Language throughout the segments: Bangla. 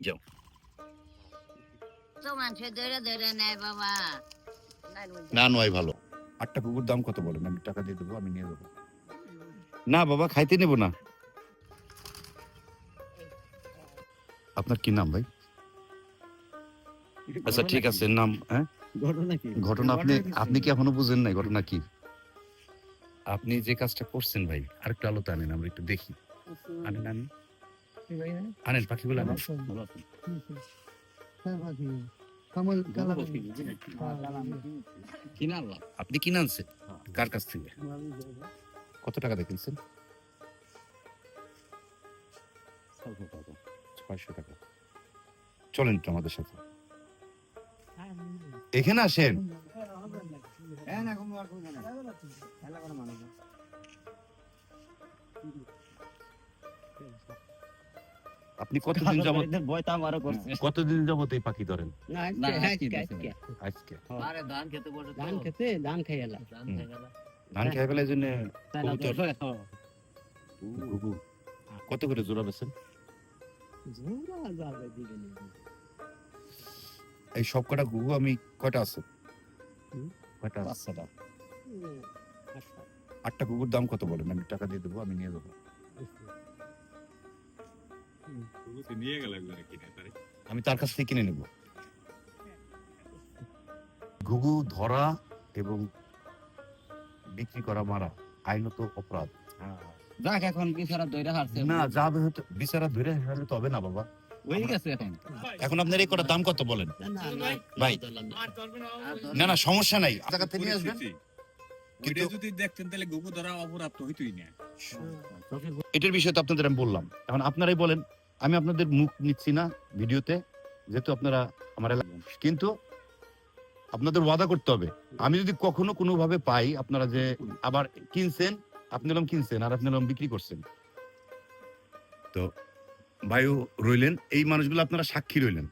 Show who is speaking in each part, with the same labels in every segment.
Speaker 1: যাও
Speaker 2: তো মানুষ ধরে ধরে নেয় বাবা
Speaker 1: না নয় ভালো।
Speaker 3: আটটা কুকুর দাম কত বলেন? আমি টাকা দিয়ে দেবো আমি নিয়ে দেবো
Speaker 1: না বাবা খাইতে নেব না। আপনার কি নাম ভাই? আচ্ছা ঠিক আছে নাম হ্যাঁ?
Speaker 4: ঘটনা কি?
Speaker 1: ঘটনা আপনি আপনি কি এখনও বুঝেন নাই ঘটনা কি? আপনি যে কাজটা করছেন ভাই আরেকটু আলোতে আনেন আমরা একটু দেখি। আনেন আনেন। আনেন পাখিগুলো আনেন
Speaker 4: কামাল কালাম
Speaker 5: কিনা আল্লাহ
Speaker 1: আপনি কিনে আনছেন? কার কাছ থেকে?
Speaker 3: কত টাকা দিয়ে কিনছেন? ছয়শো টাকা। চলেন তো আমাদের সাথে।
Speaker 1: এখানে আসেন। আপনি কতদিন যাবত
Speaker 4: বয়তা আমারও করছে।
Speaker 1: কতদিন যাবত এই পাখি ধরেন?
Speaker 4: না আজকে
Speaker 5: আজকে
Speaker 4: আজকে
Speaker 1: আজকে।
Speaker 5: আরে ধান খেতে বসে
Speaker 4: ধান খেতে ধান খাই এলাম।
Speaker 5: ধান খেয়ে গেল
Speaker 1: ধান খেয়ে ফেলার জন্য কত করে জোড়া বেছেন
Speaker 4: ঝোরা যাবে দিবেন
Speaker 3: এই সব কটা গুগু আমি কয়টা আছে? কয়টা আছে? আটটা কুকুর দাম কত বলেন? আমি টাকা দিয়ে দেবো আমি নিয়ে দেবো
Speaker 6: নিয়ে গেল একবারে কিনে তারে
Speaker 3: আমি তার কাছ থেকে কিনে নেব।
Speaker 1: ঘুঘু ধরা এবং বিক্রি করা মারা আইনত অপরাধ।
Speaker 5: যাক এখন বিচারা দইরা হারছে।
Speaker 1: না যা হয়তো বিচারা ধরে ফেলে তবে না বাবা।
Speaker 5: হয়ে গেছে এখন।
Speaker 1: এখন আপনার এই কটা দাম কত বলেন?
Speaker 4: না না না
Speaker 1: ভাই। না না সমস্যা নাই। টাকা থেকে নিয়ে আসবেন।
Speaker 6: ওইটা যদি দেখতেন তাহলে গুগু ধরা অপরাধ হইতোই না।
Speaker 1: এটার বিষয়ে তো আপনাদের আমি বললাম। এখন আপনারাই বলেন আমি আপনাদের মুখ নিচ্ছি না ভিডিওতে যেহেতু আপনারা আমার কিন্তু আপনাদের ওয়াদা করতে হবে। আমি যদি কখনো কোনোভাবে পাই আপনারা যে আবার কিনছেন আপনি এরকম কিনছেন আর আপনি এরকম বিক্রি করছেন। তো বায়ু রইলেন এই মানুষগুলো আপনারা সাক্ষী রইলেন।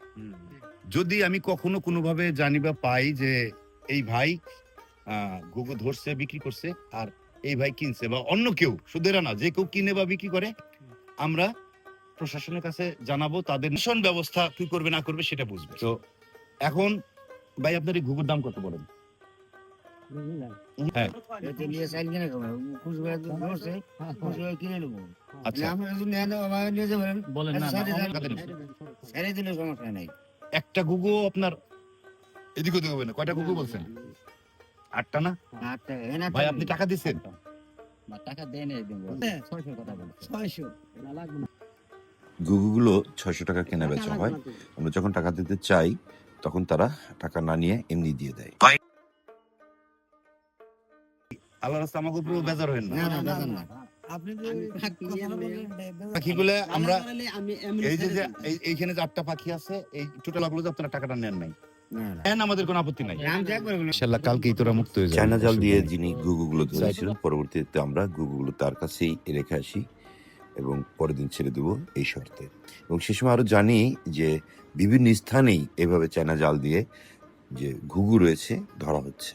Speaker 1: যদি আমি কখনো কোনোভাবে জানি বা পাই যে এই ভাই গোগো ধরছে বিক্রি করছে আর এই ভাই কিনছে বা অন্য কেউ শুধু এরা না যে কেউ কিনে বা বিক্রি করে আমরা প্রশাসনের কাছে জানাব তাদের নিশন ব্যবস্থা কি করবে না করবে সেটা বুঝবে। তো এখন ভাই আপনার এই ঘুঘুর দাম কত বলেন? হ্যাঁ।
Speaker 4: বলেন
Speaker 1: একটা ঘুঘু আপনার এদিক ওদিক হবে না কয়টা ঘুঘু বলছেন? আটটা না? ভাই আপনি টাকা দিচ্ছেন?
Speaker 5: টাকা দেন ছয়শো কথা বলছে
Speaker 4: ছয়শো। লাগবে না।
Speaker 7: গুগুগুলো ছয়শো টাকা কেনা বেচা হয় আমরা যখন টাকা দিতে চাই তখন তারা টাকা না নিয়ে এমনি দিয়ে দেয়
Speaker 1: আল্লাহ রাস্তা আমাকে উপরে বেজার হবেন না পাখিগুলো আমরা এই যে এইখানে যে আটটা পাখি আছে এই টোটালগুলো আপনারা টাকাটা নেন নাই
Speaker 5: না না
Speaker 1: নেন আমাদের কোনো আপত্তি নাই কালকেই তোরা মুক্ত হয়ে যাবে
Speaker 7: চায়না জাল দিয়ে যিনি গুগুগুলো ধরেছিলেন পরবর্তীতে আমরা গুগুগুলো তার কাছেই রেখে আসি এবং পরের দিন ছেড়ে দেবো এই শর্তে। এবং সে সময় আরও জানি যে বিভিন্ন স্থানেই এভাবে চায়না জাল দিয়ে যে ঘুঘু রয়েছে ধরা হচ্ছে।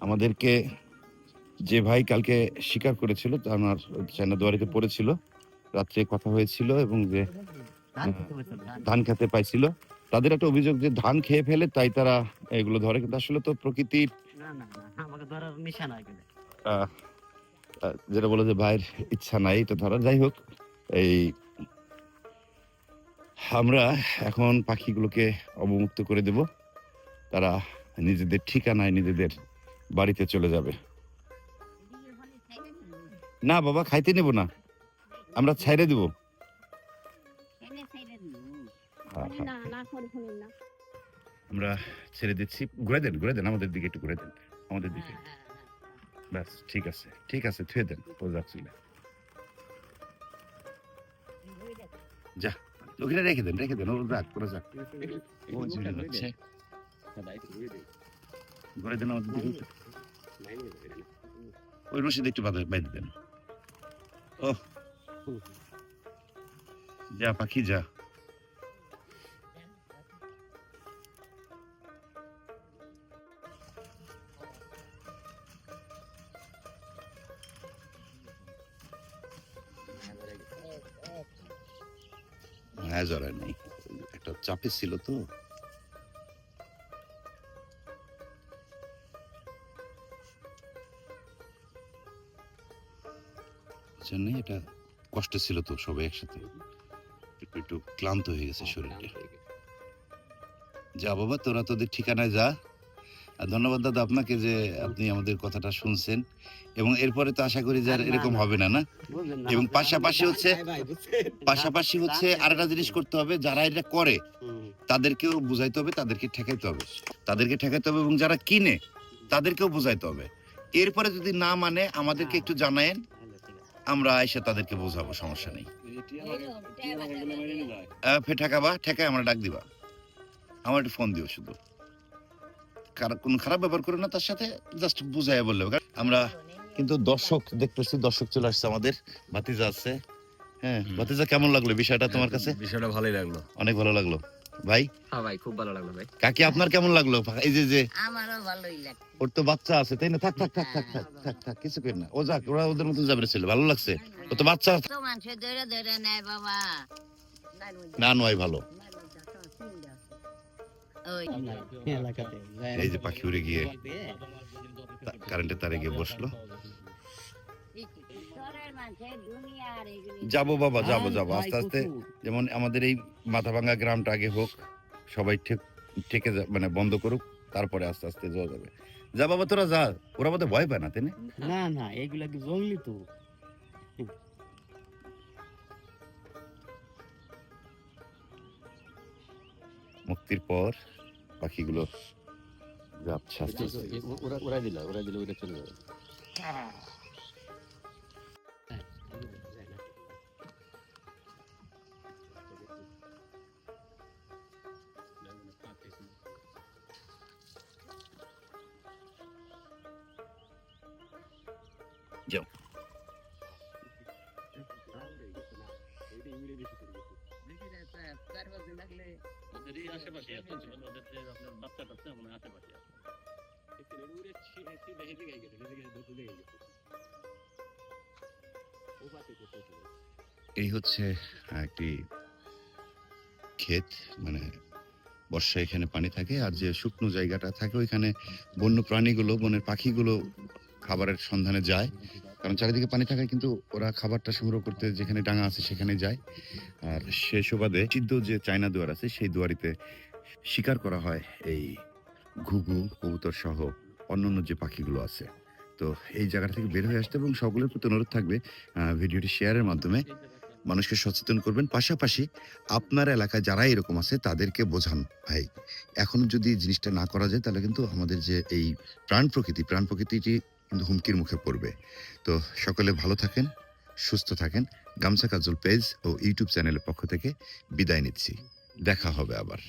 Speaker 1: আমাদেরকে যে ভাই কালকে স্বীকার করেছিল আমার চায়না দুয়ারিতে পড়েছিল। রাত্রে কথা হয়েছিল এবং যে
Speaker 5: ধান খেতে বসে, ধান।
Speaker 1: খেতে পাইছিল। তাদের একটা অভিযোগ যে ধান খেয়ে ফেলে তাই তারা এগুলো ধরে। কিন্তু আসলে তো প্রকৃতির
Speaker 4: না না না আমাকে ধরার নিশানা
Speaker 1: যেটা বলে যে ভাইয়ের ইচ্ছা নাই এটা ধরা যাই হোক এই আমরা এখন পাখিগুলোকে অবমুক্ত করে দেব। তারা নিজেদের ঠিকানায় নিজেদের বাড়িতে চলে যাবে। না বাবা খাইতে নেব না। আমরা ছাইরে দেব। হ্যাঁ, হ্যাঁ। আমরা ছেড়ে দিচ্ছি। ঘুরে দেন ঘুরে দেন আমাদের দিকে একটু ঘুরে দেন আমাদের দিকে। ব্যাস ঠিক আছে। ঠিক আছে থুয়ে দেন পরে রাখছি যাচ্ছিল যা ওখানে রেখে দেন রেখে দেন ও যাক করে যাক ও যাচ্ছে ঘুরে দেন আমাদের দিকে ওই রশিদ একটু বাঁধে বেঁধে দেন। ও যা পাখি যা। মায়া জড়ায় নাই। একটা চাপে ছিল তো। জন্য এটা কষ্ট ছিল তো সবাই একসাথে। একটু একটু ক্লান্ত হয়ে গেছে শরীরটা। যা বাবা তোরা তোদের ঠিকানায় যা। ধন্যবাদ দাদা আপনাকে যে আপনি আমাদের কথাটা শুনছেন। এবং এরপরে তো আশা করি যে আর এরকম হবে না না? এবং পাশাপাশি হচ্ছে-? পাশাপাশি হচ্ছে আরেকটা জিনিস করতে হবে যারা এটা করে তাদেরকেও বুঝাইতে হবে তাদেরকে ঠেকাইতে হবে। তাদেরকে ঠেকাইতে হবে এবং যারা কিনে তাদেরকেও বুঝাইতে হবে। এরপরে যদি না মানে আমাদেরকে একটু জানায়েন
Speaker 4: আছে।
Speaker 1: আমরা এসে তাদেরকে বোঝাবো সমস্যা নেই। ঠেকাবা ঠেকায় আমরা ডাক দিবা। আমার একটু ফোন দিও শুধু। কোন খারাপ ব্যবহার করো না তার সাথে জাস্ট বুঝাইয়া বললে আমরা কিন্তু দর্শক দেখতেছি দর্শক চলে আসছে আমাদের। ভাতিজা আছে। হ্যাঁ ভাতিজা কেমন লাগল বিষয়টা তোমার কাছে?
Speaker 6: বিষয়টা ভালোই লাগল।
Speaker 1: অনেক ভালো লাগল। ভাই?
Speaker 6: হ্যাঁ ভাই খুব ভালো লাগল ভাই।
Speaker 1: কাকি আপনার কেমন লাগল? এই যে যে
Speaker 2: আমারও ভালোই লাগে
Speaker 1: ওর তো বাচ্চা আছে তাই না? থাক থাক থাক থাক থাক থাক থাক কিছু করি না। ও যাক ওরা ওদের মতো যাবে ছিল ভালো লাগছে। ও তো বাচ্চা
Speaker 2: তো মানুষে ধরে ধরে নেয় বাবা।
Speaker 1: না নয় ভালো।
Speaker 4: এলাকাতে।
Speaker 1: এই যে পাখি উড়ে গিয়ে কারেন্টের তারে গিয়ে বসল। যাব বাবা যাব যাব। আস্তে আস্তে যেমন আমাদের এই মাথাভাঙ্গা গ্রামটা আগে হোক সবাই ঠিক ঠেকে যা- মানে বন্ধ করুক তারপরে আস্তে আস্তে যাওয়া যাবে। যা বাবা তোরা যা ওরা বোধহয় ভয় পায় না তাই না?
Speaker 4: না না এগুলা কি জঙ্গলি তো।
Speaker 1: মুক্তির পর পাখিগুলো
Speaker 6: দিলা ওরা দিলে ওরা চলে যাবে।
Speaker 1: এই হচ্ছে একটি ক্ষেত মানে বর্ষায় এখানে পানি থাকে আর যে শুকনো জায়গাটা থাকে ওইখানে বন্য প্রাণীগুলো, বনের পাখিগুলো খাবারের সন্ধানে যায়। কারণ চারিদিকে পানি থাকায় কিন্তু ওরা খাবারটা সংগ্রহ করতে যেখানে ডাঙা আছে সেখানে যায়। আর সে সুবাদে সিদ্ধ যে চায়না দুয়ার আছে, সেই দুয়ারিতে শিকার করা হয় এই ঘুঘু, কবুতর সহ অন্যান্য যে পাখিগুলো আছে। তো এই জায়গাটা থেকে বের হয়ে আসতে এবং সকলের প্রতি অনুরোধ থাকবে ভিডিওটি শেয়ারের মাধ্যমে মানুষকে সচেতন করবেন। পাশাপাশি আপনার এলাকায় যারা এরকম আছে, তাদেরকে বোঝান, ভাই, এখন যদি জিনিসটা না করা যায়, তাহলে কিন্তু আমাদের যে এই প্রাণ প্রকৃতি, প্রাণ প্রকৃতিটি কিন্তু হুমকির মুখে পড়বে। তো সকলে ভালো থাকেন, সুস্থ থাকেন। গামছা কাজল পেজ ও ইউটিউব চ্যানেলের পক্ষ থেকে বিদায় নিচ্ছি। দেখা হবে আবার।